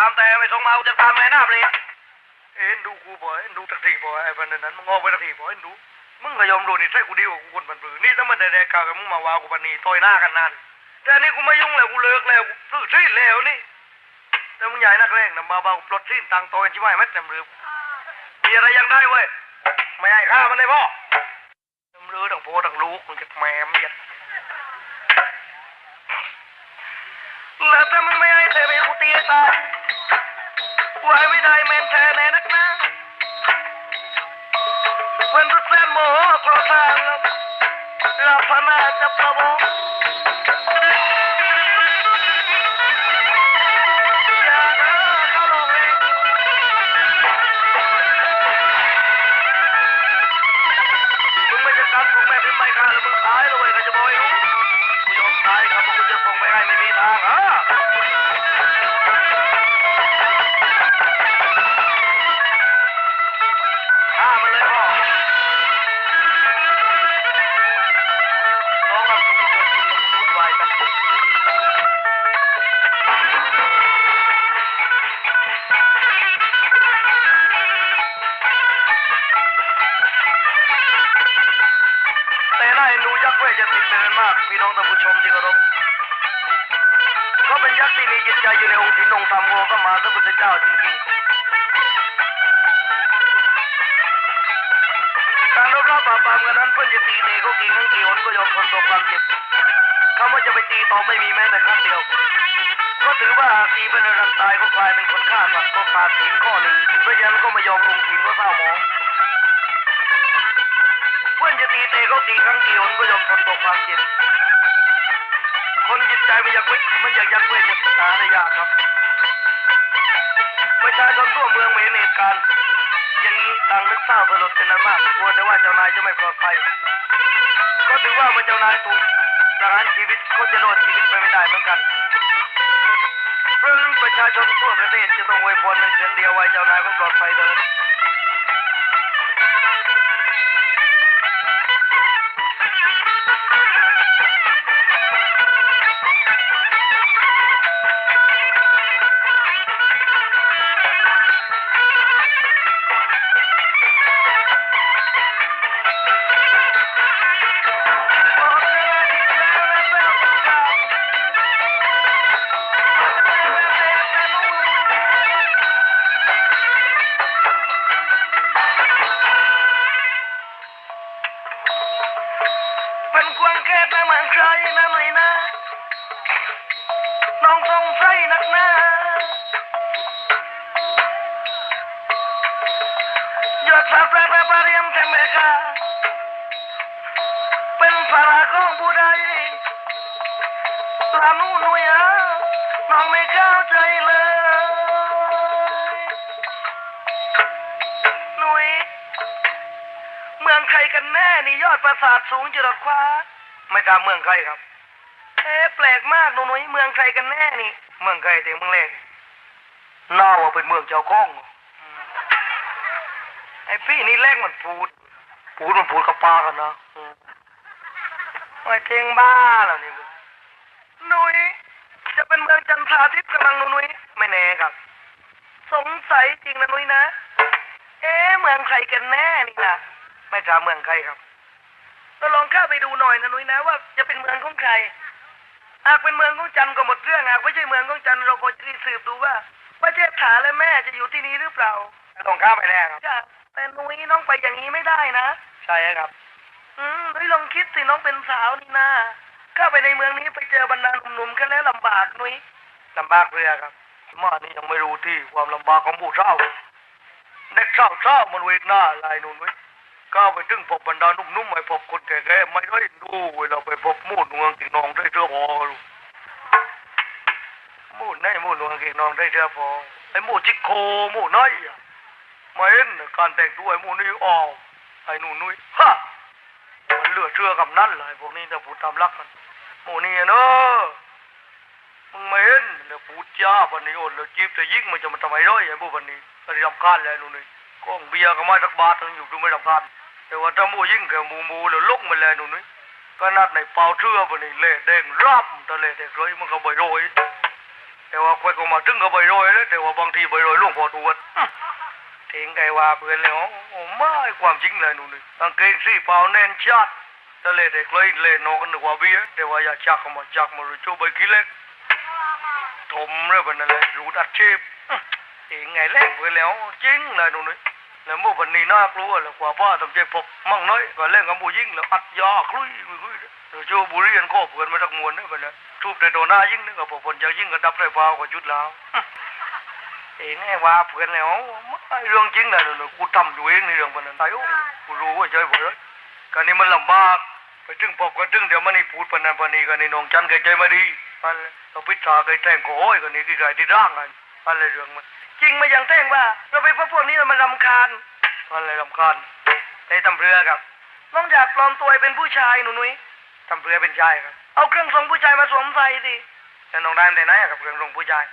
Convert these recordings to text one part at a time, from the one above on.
ตามแต่ไม่ส่งมาจะตามแม่น้าเลยเอ็นดูกูบ่อยเอ็นดูตักทีบ่อยไอ้พันนั้นมึงงอกไปตักทีบ่อยเอ็นดูมึงก็ยอมรู้นี่ใช่กูดีกว่ากูคนบันบือนี่ถ้ามันแต่แดกกากับมึงมาว่ากูปันนี้ต่อยหน้ากันนั่นแต่นี่กูไม่ยุ่งแล้วกูเลิกแล้วกูซื้อที่แล้วนี่แต่มึงใหญ่นักเลงนะมาเบาปลดสิ้นตังต่อยชิบหายมัดจำเรือมีอะไรยังได้เว้ยไม่ให้ฆ่ามันเลยพ่อจำเรือต่างโพต่างลูกมึงจะแหมมยัดแล้วถ้ามึงไม่ให้เธอไปกูตีตาย ให้ไม่ได้แมนแทนแน่นักนะวันทุกแสนโมโหกรธาลบเราพนาจะประบอย่าเด้อเข้าลงเองมึงไม่จะกันกูแม่เป็นไม่ฆ่าแล้วมึงตายเลยก็จะบอกให้รู้กูยอมตายครับพราะกูจะส่งไปให้ไม่มีทางอะ พี่น้องท่านผู้ชมที่เคารพเขาเป็นยักษ์ที่มีจิตใจอยู่ในองค์ศีลองค์ธรรมองค์พระมาสัมพุทธเจ้าจริงๆการรบราปราบปรามกันนั้นเพื่อนจะตีเตะเขากี่ครั้งกี่หนก็ยอมทนต่อความเจ็บคำว่าจะไปตีต่อไม่มีแม้แต่ครั้งเดียว ก็ถือว่าตีเป็นรันตายก็กลายเป็นคนฆ่าสัตว์ก็ขาดศีลข้อหนึ่งเพราะฉะนั้นก็ไม่ยอมลงศีลก็เศร้าหมอง ตีเตะเขากี่ครั้งกี่หนก็ยอมทนต่อความเจ็บคนจิตใจไม่อยากเวทมันอยากยักเวทจะศึกษาได้ยากครับประชาชนทั่วเมืองไม่เห็นเหตุการณ์อย่างนี้ต่างนึกเศร้าสลดเป็นนั้นมากกลัวแต่ว่าเจ้านายจะไม่ปลอดภัยก็ถือว่าเมื่อเจ้านายถูกประหารชีวิตก็จะรอดชีวิตไปไม่ได้เหมือนกันเพราะนั้นประชาชนทั่วประเทศจะต้องอวยพรเป็นเสียงเดียวไว้เจ้านายก็ปลอดภัยเถิดเเป็นภาระของผู้ใดลานูหนุ่ยอะน้องไม่เข้าใจเลยนุยเมืองใครกันแน่นี่ยอดปราสาทสูงจรดคว้าไม่ทราบเมืองใครครับเอ๊แปลกมากหนูนุ้ยเมืองใครกันแน่นี่เมืองใครแต่เมืองแรกน่าว่าเป็นเมืองเจ้าก้องไอ้พี่นี่แรกมันพูดพูดมันพูดกับปากันนะ อืมไอ้เทงบ้าแล้วนี่มึงหนุ้ยจะเป็นเมืองจันทราทิพย์กำลังหนูนุ้ยไม่แน่ครับ สงสัยจริงนะนุ้ยนะ เอ๊ะเมืองใครกันแน่นี่นะไม่ทราบเมืองใครครับก็ลองเข้าไปดูหน่อยนะนุ้ยนะ ว่าจะเป็นเมืองของใครหากเป็นเมืองของจันทร์ก็หมดเรื่องหากไม่ใช่เมืองของจันทร์เราก็จะได้สืบดูว่าประเทศถาและแม่จะอยู่ที่นี้หรือเปล่าต้องข้ามไปแน่ครับจ้ะแต่นุ้ยน้องไปอย่างนี้ไม่ได้นะ ใช่ครับ อืมนุ้ยลองคิดสิน้องเป็นสาวนี่นะเข้าไปในเมืองนี้ไปเจอบรรดาหนุ่มๆกันแล้วลำบากนุ้ยลำบากเลยอครับมานี่ยังไม่รู้ที่ความลำบากของผู้เฒ่าเด็กเศร้าเศร้ามันเวทหน้าลายนุ่นไว้ยก้าไปถึงพบบรรดานุ่มๆไม่พบคนแก่ๆไม่ได้ดูเวลาไปพบมูดเมืองกิ่งนองได้เจอพอลูกมูดไหนมูดเมืองกิ่งนองได้เจอพอไอ้มูดจิกโคมูดน้อยอะมาเห็นการแต่งตัวไอ้มูดนี่ออกไอ้นุ่นนุ้ยฮะมัน เหลือเชื่อกับนั่นเลยพวกนี้จะพูดตามรักมันมูดนี่เนอะมึงไม่เห็นแล้วพูดจ้าบันนี้โอนแล้วจีบจะยิ่งมันจะมาทำไมร้อยไอ้พวกบันนี้ก็ได้รำคาญเลยนู่นนี่ก้องเบียร์ก็มาสักบาทนึงอยู่ดูไม่รำคาญแต่ว่าถ้ามูยิ่งแกหมูหมูแล้วลกมาเลยนู่นนี่ก็นัดในเป่าเชื่อบันนี้เละเด้งรับแต่เละเด็กเลยมันก็ใบ่อยโรยแต่ว่าควยก็มาถึงก็ใบรอยแล้วแต่ว่าบางทีใบรอยหลวงพอตรวจอื้งไกว่าเพื่อนแล้วโอ้ไม่ความจริงเลยหนูนี่กางเกงสีเปล่าแน่นชัด แต่เลเด็กเลยเลยนอนกันนึกว่าเบี้ยแต่ว่าอย่าจักมาจักมารู้จูใบกี้เล็กถมเรื่องนั้นเลยรูดอัดชีพเองไงแรงเพื่อนแล้วจริงเลยหนูนี่แล้วเมื่อวันนี้น่ากลัวแล้วกว่าป้าทำใจพบมั่งน้อยก็เล่นกับผู้ยิ่งแล้วอัดยาคลุยคลุยคลุยเดี๋ยวโจบุรีอันก็เพื่อนมาจากมวลนี่ไปเลยทุบในตัวหน้ายิ่งนึกว่าพอผลจะยิ่งก็ดับไฟฟ้าก็จุดแล้วเองไงว่าเพื่อนแล้วเรื่องจริงนะหนูกูทำอยู่เองในเรื่องมันนั้นตายโอ้กูรู้ว่าใจบ่เลย การนี้มันลำบากไปถึงพบก็ถึงเดี๋ยวมันนี่พูดปนันปนีกันนี่น้องจันเคยใจมาดีมันเราพิจารณาเคยแทงก็โอ้ยกันนี่กี่ไก่ที่ร่างกันอะไรเรื่องมันจริงมาอย่างแท่งว่า เราไปพบพวกนี้มันรำคาญอะไรรำคาญในตำเรือครับน้องอยากปลอมตัวเป็นผู้ชายหนูนุ้ยตำเรือเป็นชายครับ เอาเครื่องทรงผู้ชายมาสวมใส่สิแล้วน้องได้มาแต่ไหนะครับเครื่องทรงผู้ชาย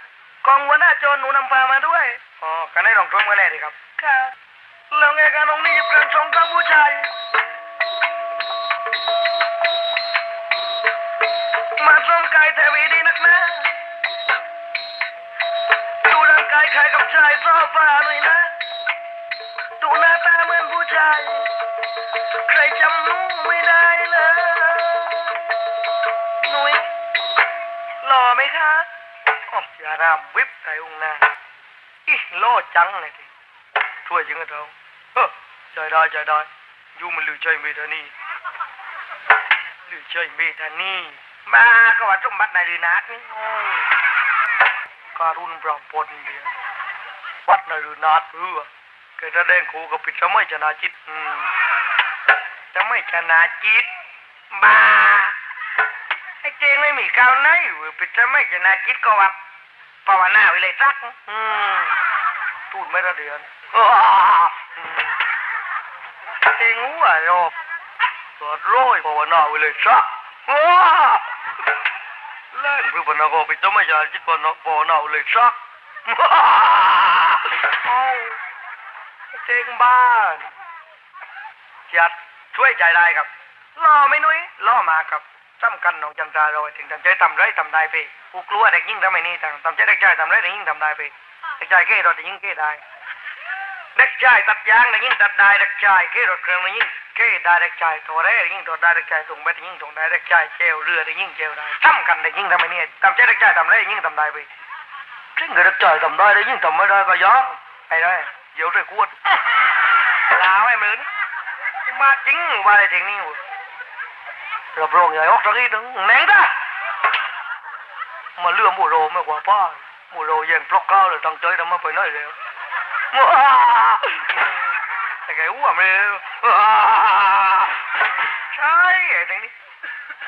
กองหัวหน้าโจรหนูนำพามาด้วย อ๋อ กันให้ลองทรงกันแน่ดิครับ ค่ะแล้วไงกันน้องนี่หยิบเครื่องทรงทั้งผู้ชาย มาสวมกายแต่วีดีนักนะดูร่างกายคล้ายกับชายโซฟาหน่อยนะ ดูหน้าตาเหมือนผู้ชาย ใครจำหนูไม่ได้เลยหนุ่ยหล่อไหมคะอ๋ออย่ารามวิบใส่องค์นาอีหล่อจังเลยทีช่วยจริงกับเราเออใจได้ใจได้อยูมันลือใจเมธานีลือใจเมธานี มาก็ว่าสมบัตินายลือนักนี่โอ้ยการุณปราบปนเดียวัดนรุนาถเพื่อแกแสดงครูกับปิดสมัยชนะจิตจะไม่ชนะจิตบ้าไอ้เจงไม่มีก้าวไหนปิดสมัยชนะจิตก็ว่าภาวนาไว้เลยสักตูดไม่ระเดือนเจงหัวรอบสวดร้อยภาวนาไว้เลยสักอ้า เล่นเพื่อพนักงานไปจะไม่อยาจิตพนักพอเนาเลยสักเอาเจ๊งบ้านจัดช่วยใจได้ครับล่อไม่นุ้ยล่อมาครับสำคัญน้องจันทราเราถึงทำใจทำไรทำได้ไปกูกลัวเด็กยิ่งทำไมนี่ทำใจเด็กชายทำไรเด็กยิ่งทำได้ไปเด็กชายเก้รถเด็กยิ่งเก้ได้ เด็กชายตัดยางเด็กยิ่งตัดได้เด็กชายเกรถเครื่องเด็กยิ่งเก้ได้เด็กชายตัวแรกเด็กยิ่งตัวได้เด็กชายตรงไปเด็กยิ่งตรงได้เด็กชายเจลเรือเด็กยิ่งเจลได้สำคัญเด็กยิ่งทำไมนี่ยทำใจเด็กชายทำไรเด็กยิ่งทำได้ไปถึงเด็กชายทำได้เด็กยิ่งทำไม่ได้ก็ย้อนไอ้ได้เดี๋ยวจะกวดลาวไอ้มือนมาจริงว่าอะไรถึงนี่วรับรองใหญ่ออกสักทีหนึ่งแหน่งด้มาเลื่อมหมูโรไมากว่าป้าหมูโรแย่งปลอกข้าวเลยตั้งใจทำมาไปน้อยแล้ว ไอ้ไก่อ้วมเลยใช่ไอ้ทางนี้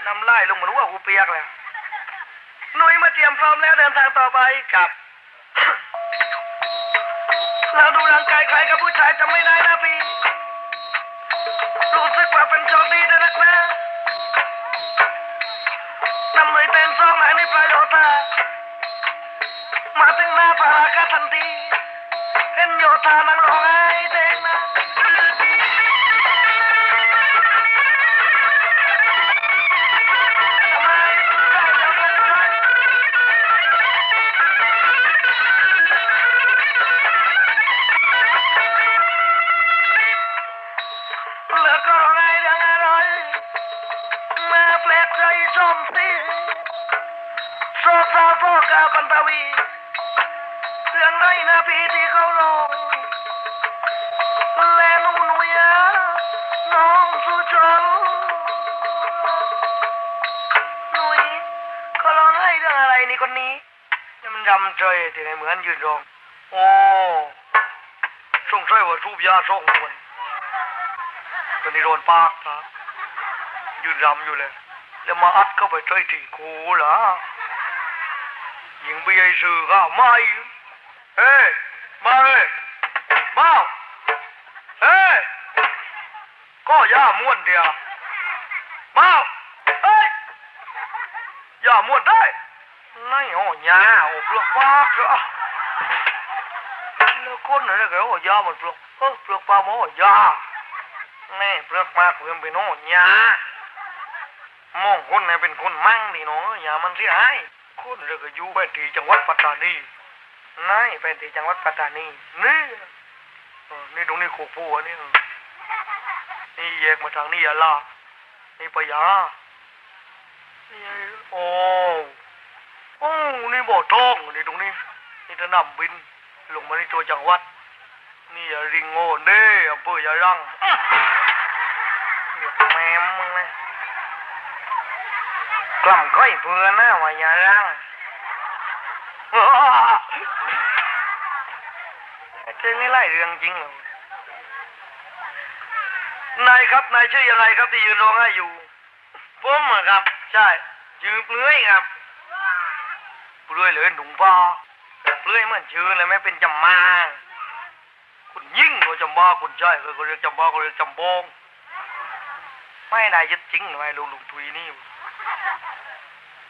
น้ำลายลงเหมือนว่ากูเปียกแล้วหนุ่ยมาเตรียมพร้อมแล้วเดินทางต่อไปครับเราดูร่างกายใคล้ายกับผู้ชายจำไม่ได้นะพี่รู้สึกว่าเป็นโชคดีนะนักนะนำเลยเต้นซองไหนในประโยชน์ามาถึงหน้าพารากาทันที เห็นโยธานั่งำใจที่ไหนเหมือนยืนร้อง โอ้สงสัยว่าทูบยาส่งคนคนนี้โดนปากครับยืนรำอยู่เลย แล้วมาอัดเข้าไปใจที่กูเหรอยิงไปยัยสื่อข้าวไม่ เฮ้ย มาเลยมาเฮ้ย ก็ย่าม้วนเดียวมาเฮ้ย ย่าม้วนได้ไม่โอ้ยาโอ้เปลือกปากเหรอแล้วคนไหนก็โอ้ยาหมดเปลือกเออเปลือกปากมันโอ้ยาแม่เปลือกปากเพื่อนเป็นโอ้ยามองคนไหนเป็นคนมั่งดิเนาะอย่ามันเสียหายคนเรื่องอยู่แผ่นที่จังหวัดปัตตานี นายแผ่นที่จังหวัดปัตตานีนี่นี่ตรงนี้โคฟูอันนี้นี่แยกมาทางนี้ยะลานี่ปะยานี่โอ้โอ้นี่บ่อทองนี่ตรงนี้นี่สนามบินลงมาในตัวจังหวัด นี่อย่าริงโง่เด้อำเภอยารังแม่มึงนะกล่ำก้อยเพื่อนนะว่ายารัง เจ๊นี่ไล่เรื่องจริงเหรอนายครับนายชื่ออะไรครับที่ยืนร้องไห้อยู่ผมอะครับ ใช่ชื่อเปลือยครับเปลือยเลยหนุ่มป้าเปลือยเหมือนชื่อเลยไม่เป็นจำมาคุณยิ่งกว่าจำบ้าคุณใช่เลยเขาเรียกจำบ้าเขาเรียกจำบองไม่นายยึดจริงหน่อยลุงลุงทุยนี่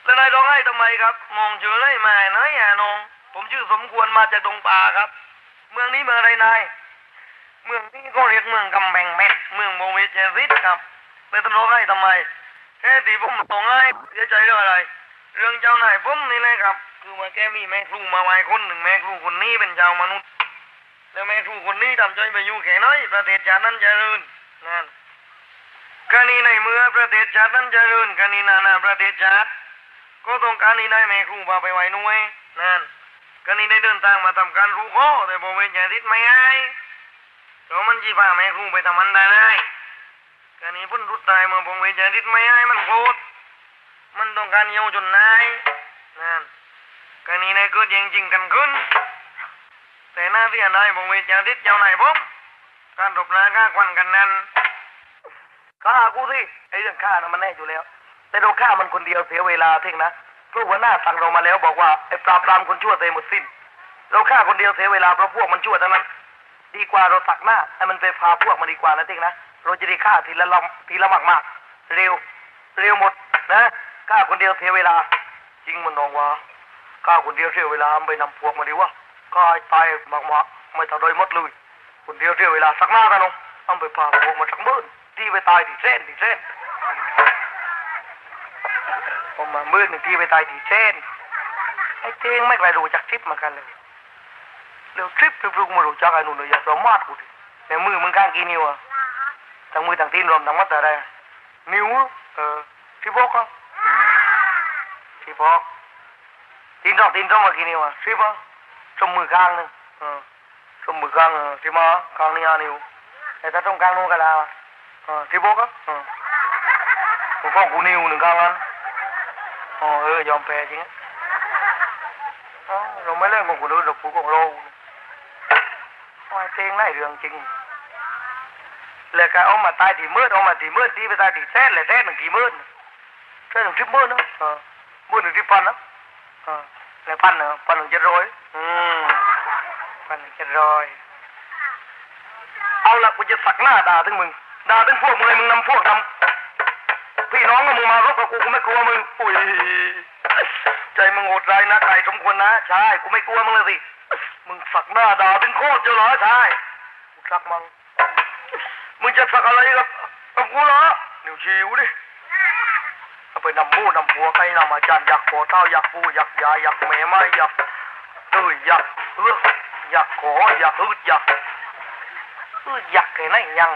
แล้วนายร้องไห้ทำไมครับ มองเจอได้มาน้อยอะน้องผมชื่อสมควรมาจากดงป่าครับ เมืองนี้เมืองอะไรนาย เมืองนี้ก็เรียกเมืองกำแพงเม็ดเมืองโมเวเจริสครับแล้วต้องร้องไห้ทำไม แค่ตีผมร้องไห้เสียใจเรื่องอะไร เรื่องเจ้านายผมนี่แหละครับ คือว่าแกมีแม่ครูมาไว้คนหนึ่งแม่ครูคนนี้เป็นชาวมนุษย์ แล้วแม่ครูคนนี้ทำใจไปอยู่แค่น้อยประเทศชาตินั้นเจริญนั่นกรณีในเมื่อประเทศชาตินั้นเจริญกรณีนานาประเทศชาติ ก็ต้องการนี้ได้แม่ครูพาไปไว้น่วยนั่นกรณีได้เดินทางมาทำการรู้ข้อแต่ผมเป็นอย่าทิศไม่ให้เพราะมันจีพาแม่ครูไปทำมันได้เลยกรณีพ้นรุดตายมื่อผมเป็นอย่าทิศไม่ให้มันโกรธมันต้องการเยียวจนนายนั่นกรณีในเกิดยิงจริงกันขึ้น แต่หน้าที่อันใดผมมีเจ้าทิศเจ้าไหนผมการรบราฆ่าควันกันนั้นฆ่ากูสิไอ้เรื่องฆ่านะมันแน่อยู่แล้ว แต่เราฆ่ามันคนเดียวเสียเวลาเทิ้งนะพราะหัวหน้าสั่งเรามาแล้วบอกว่าไอ้ปราบปรามคนชั่วเตยหมดสิ้น เราฆ่าคนเดียวเสียเวลาเพราะพวกมันชั่วทั้งนั้น ดีกว่าเราตักหน้าให้มันไปพาพวกมันดีกว่านะเทิ้งนะเราจะได้ฆ่าทีละลำทีละมากมากเร็ว เร็วหมดนะฆ่าคนเดียวเสียเวลา จริงมันนองว่าฆ่าคนเดียวเสียเวลาไปนำพวกมาดีวะก็ตายมากมาไม่เท่าโดยหมดเลยคนเดียวเสียเวลาสักหน้ากันน้องต้องไปพาพวกมาสักเบิ้ลที่ไปตายที่เส้นที่เส้น ผมมาเมื่อหนึ่งทีไปตายที่เส้นไอ้เจ้งไม่เคยรู้จักทริปเหมือนกันเลยเร็วทริปทริปรู้มารู้จักไอ้หนุ่นเลยอย่าสมมาตรกูดิในมือมึงข้างกี่นิ้วอะทั้งมือทั้งตีนรวมทั้งมัดอะไรนิ้วเออที่บอกอะที่บอกตีนสองตีนสองมากี่นิ้วอะสิบอะสมมือข้างหนึงเออสมมือข้างเออที่มาข้างนี้อานิ้วแต่ถ้าตรงกลางนู้นก็ได้วะเออที่บอกอะเออผมฟ้องกูนิ้วหนึ่งข้างนั้น อ๋อเออยอมแพ้จริงอะอ๋อเราไม่เล่นของกูด้วยเรากูของเราโอ้ยเพลงไล่เรื่องจริงแล้วก็เอามาตายที่มืดเอามาที่มืดที่ไปตายที่แท้เลยแท้หนึ่งกี่มืดแท้หนึ่งที่มืดนะเออมืดหนึ่งที่พันนะเออแล้วพันเหรอพันหนึ่งเจ็ดร้อยอืมพันหนึ่งเจ็ดร้อยเอาละกูจะสักหน้าด่าถึงมึงด่าถึงพวกมึงเลยมึงนำพวกนำ น้องกับมึงมารบกับกูกูไม่กลัวมึงอุ้ยใจมึงโหดร้ายนะใครสมควรนะใช่กูไม่กลัวมึงเลยสิมึงสักหน้าด่าถึงโคตรเจ้าเหรอใช่กูสักมึงมึงจะสักอะไรกับกับกูเหรอนิวชี้กูดิเอาไปนำมูนำผัวใครนำอาจารย์อยากขอเท้าอยากปูอยากยาอยากแม่ไม้อยากเอ้ยอยากเอออยากขออยากอืดอยากอืดอยากแค่ไหนยัง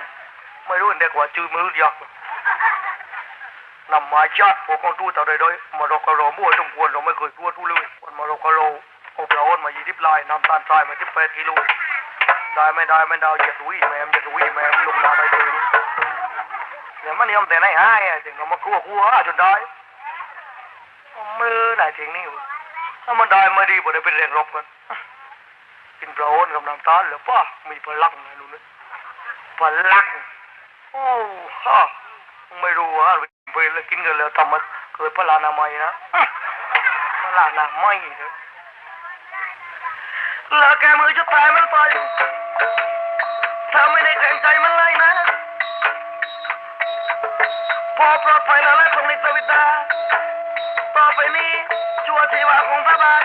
ไม่รู้เด็กว่าชื่อมืออยาก นำมาชาติพวกของตู้เต่าใดโดยมาราก็รอมั่วสมควรเราไม่เคยกลัวตู้เลยวันมาราก็รอเอาปลาอ้นมายี่สิบลายนำตาลทรายมาที่แปดกิโลได้ไม่ได้ไม่ได้อย่าดุยแม่มอย่าดุยแม่ลงน้ำไม่ถึงเดี๋ยวมันยอมแต่ไหนให้อะถึงเอามาคั่วคั่วจนได้มือไหนถึงนี่ถ้ามันได้ไม่ดีบ่ได้เป็นแรงรบกันกินปลาโอนกับน้ำตาลหรือป้ามีพลังนะลูกนี่พลังโอ้ฮะไม่รู้ว่า ไปแล้วกินกันแล้วทำมาเกิดพลานามัยนะพลานามัยเลยแล้วแกมือจะตายมันไปถ้าไม่ได้แข่งใจมันเลยนะ พอปลอดภัยแล้วและทรงฤทธิ์สวิตาต่อไปนี้ชั่วชีวาของสบาย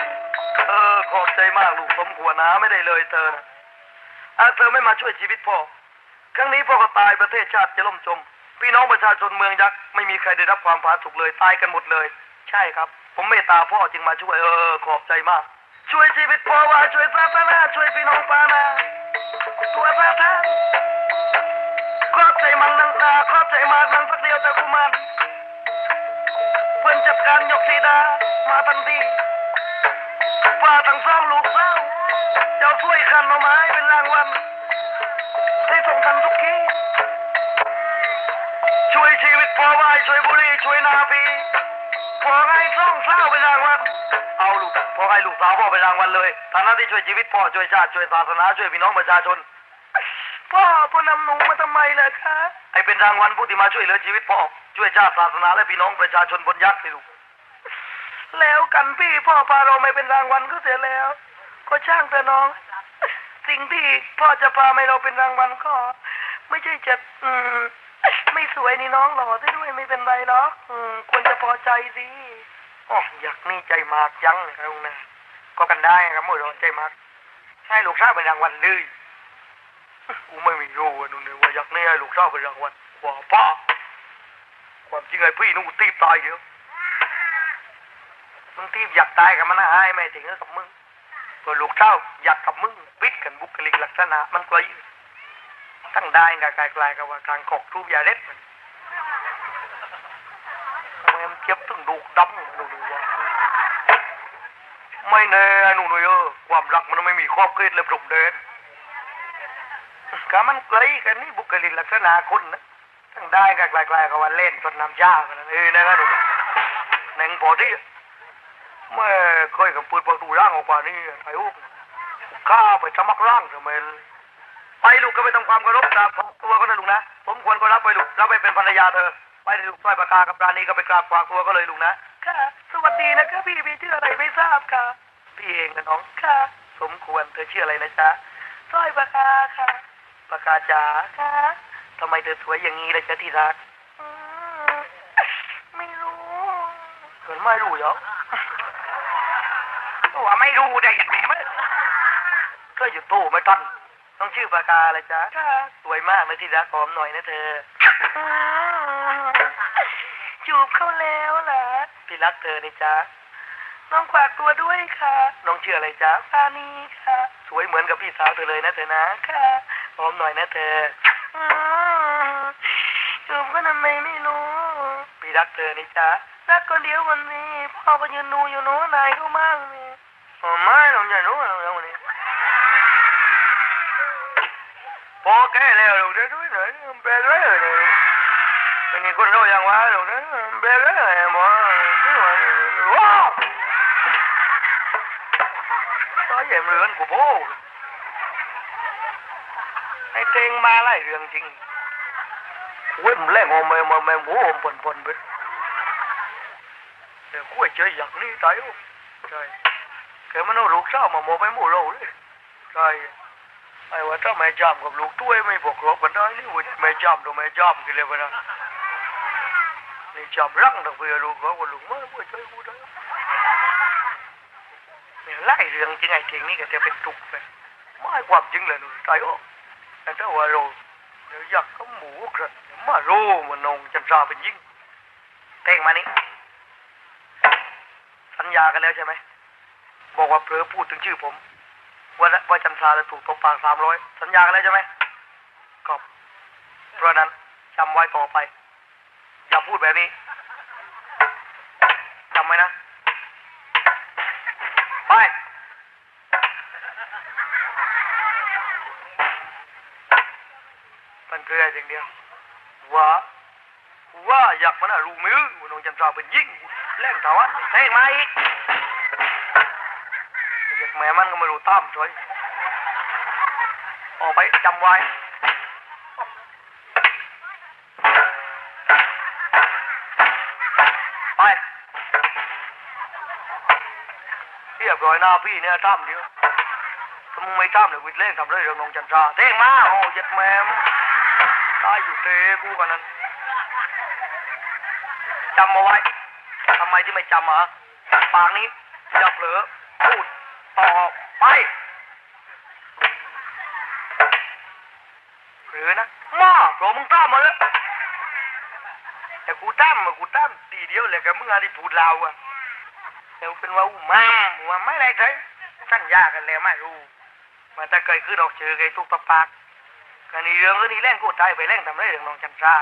เออขอบใจมากลูกสมควรนะไม่ได้เลยเธอนะอาเธอไม่มาช่วยชีวิตพ่อครั้งนี้พ่อก็ตายประเทศชาติจะล่มจม พี่น้องประชาชนเมืองยักษ์ไม่มีใครได้รับความผาสุกเลยตายกันหมดเลย ใช่ครับ ผมเมตตาพ่อจึงมาช่วยเออขอบใจมาก ช่วยชีวิตพ่อว่าช่วยศาสนาช่วยพี่น้องปานาตัวซาทานขอบใจมันนังนาขอบใจมากนังสักเดียวแต่กูมันเพื่อนจัดการยกสีดามาทันทีป้าทั้งสองลูกสาวเจ้าช่วยขันหน่อไม้เป็นรางวัลให้ส่งทันทุกที ช่วยชีวิตพ่อไว้ช่วยบุรีช่วยนาพีพอให้ส่องเศร้าเป็นรางวัลเอาลูกพอให้ลูกสาวพ่อเป็นรางวัลเลยฐานะที่ช่วยชีวิตพ่อช่วยชาติช่วยศาสนาช่วยพี่น้องประชาชน พ่อพ่อนำหนูมาทำไมล่ะคะไอเป็นรางวัลผู้ที่มาช่วยเหลือชีวิตพ่อช่วยชาติศาสนาและพี่น้องประชาชนบนยักษ์สิลูกแล้วกันพี่พ่อพาเราไม่เป็นรางวัลก็เสียแล้ว ก็ช่างแต่น้อง สิ่งที่พ่อจะพาไม่เราเป็นรางวัลก็ ไม่ใช่จะอืม ไม่สวยนี่น้องหล่อได้ด้วยไม่เป็นไรหรอกอืมควรจะพอใจสิอ๋ออยากนี่ใจมากจังเลยครับนะก็กันได้ครับหมดใจมากให้ลูกสาเป็นรางวัลเลยกูไม่มีรู้ว่านู่นเลยว่าอยากนี่ให้ลูกสาเป็นรางวัลกว่าป้าความจริงไอ้พี่นุ่งตีบตายเดียวมึงตีบอยากตายกับมันนะให้ไม่ถึงกับมึงตัวลูกสาอยากกับมึงปิดกันบุคลิกลักษณะมันไกล ตั้งได้กับกลายๆกับว่าการกอกทูบยาเล็ดมันทำไมมันเจ็บถึงดูกดำนู่นเลยวะไม่แน่นู่นเลยเออความรักมันไม่มีขอบเขตเลยปลุกเดินก็มันไกลกันนี่บุคลิกลักษณะคนนะทั้งได้ก็ไกลๆกับว่าเล่นจนน้ำชากันนั่นเองนะหนูหนึ่งพอที่เมื่อเคยกับปืนประตูร่างออกมานี่ไอ้ลูกข้าไปสมัครร่างทำไม ไปลูกก็ไปทำความเคารพกราบตัวก็นะลูกนะผมควรก็รับไปลูกรับไปเป็นภรรยาเธอ ไปลูกสร้อยปากกากับปราณีก็ไปกราบฝากตัวก็เลยลูกนะค่ะ สวัสดีนะครับพี่พี่ชื่ออะไรไม่ทราบค่ะ พี่เองนะน้องค่ะ สมควรเธอชื่ออะไรนะจ๊ะสร้อยปากกาค่ะปากกาจ๋าค่ะทำไมเธอสวยอย่างนี้เลยจ๊ะที่รักไม่รู้เกินไม่รู้เหรอว่าไม่รู้ได้ยังไงมั้ยก็อยู่ตู้ไม่ทัน ต้องชื่อปากาเลยจ๊ะค่ะสวยมากเลยที่รักหอมหน่อยนะเธอ จูบเข้าแล้วเหรอพี่รักเธอนี่จ๊ะน้องฝากตัวด้วยค่ะ น้องชื่ออะไรจ๊ะปานีค่ะ สวยเหมือนกับพี่สาวเธอเลยนะเธอนะค่ะหอมหน่อยนะเธอจูบก็ทำไมไม่รู้พี่รักเธอนี่จ๊ะรักคนเดียววันนี้พ่อก็ยืนดูอยู่โน้นนายก็มั่งนี่อ๋อไม่หรอกอย่ารู้หรอกอแก่แล้วลูกเดี๋ย Porque lo que tú dices, un pedo es. Ni con lo yang wa lo que un pedo es, mo. Wow. Nói về mượn của bố. Này trên ma lại đường chính. Quên lẽ ngồi mềm mềm mềm bố ôm phần phần bịch. Để cuối chơi giặc đi tay. Trời. Cái mà nó rụt sao mà mồm em mù lỗ đấy. Trời. Ai ว่าถ้าแม่จำกับลูกตัวไม่บอกรบกันได้นี่ว่าแม่จำตัวแม่จำกันเลยวะนะนี่จำรังต่างเพื่อลูกก็ว่าลูกไม่ไม่ช่วยกูได้เนี่ยไล่เรื่องจริงไอ้เก่งนี่ก็จะเป็นตุกไปไม่ความจริงเลยหนูใจโอ้แต่ถ้าว่าเราเดี๋ยวอยากก็หมูกระมาโรมันนงจันทราเป็นยิ่งเต่งมานี่สัญญากันแล้วใช่ไหมบอกว่าเผลอพูดถึงชื่อผม ว่าว่าจันทราจะถูกตบปากสามร้อยสัญญากันแล้วใช่ไหมก็เพราะนั้นจำไว้ต่อไป อย่าพูดแบบนี้จำไว้นะ ไปมันคืออะไรอย่างเดียวว่าว่าอยากมันอะรู้มือว่าน้องจันทราเป็นยิ่งแรงเท่าวันเท่มาอีก แม่มันก็ไม่รู้ตามช่วยออกไปจำไว้ไปเรียบร้อยหน้าพี่เนี่ยตั้มเดียวถ้ามึงไม่ตั้มเลยวิดเล่นทำเลยเรื่องน้องจันทราเท่งมาโอ้เย็ดแมมตายอยู่เตะกูกันนั้นจำมาไว้ทำไมที่ไม่จำอะปากนี้อย่าเผลอพูด ต่อไป หรือนะมาโปรมึงตั้มมาแล้วแต่กูตั้มมากูตั้มตีเดียวเลยกับมึงอันนี้พูดลาวอะเดี๋ยวเป็นว่าอุ้มมาว่าไม่ไรเถอะสัญญากันแล้วไม่รู้มาแต่เคยคือดอกเจอไกทุกตะปากกันนี่เรื่องก็นี่แรงกูตายไปแรงทำไรเรื่องน้องจันทรา